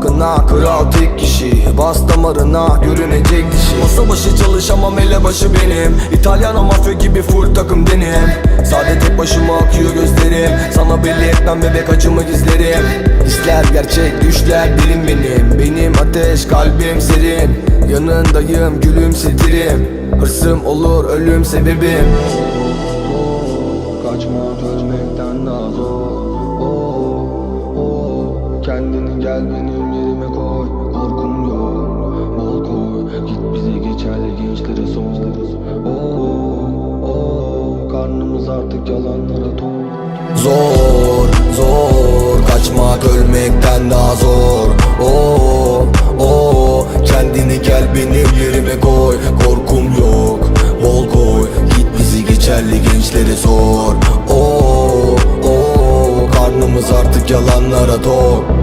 halkına Kral tek kişi. Bas damarına görünecek dişi. Masa başı çalışamam ele başı benim. İtalyan mafya gibi full takım denim. Sade tek başıma akıyor gözlerim. Sana belli etmem bebek acımı gizlerim Hisler gerçek düşler dilim benim. Benim ateş kalbim serin. Yanındayım gülümsetirim. Hırsım olur ölüm sebebim. Kaçma ölmekten daha zor. Oh, oh. Kendini gel benim içeride gençlere son Oo, oo, karnımız artık yalanlara dolu Zor, zor, kaçmak ölmekten daha zor. Oo, oo, kendini gel benim yerime koy. Korkum yok, bol koy. Git bizi geçerli gençlere sor. Oo, oo, karnımız artık yalanlara tok.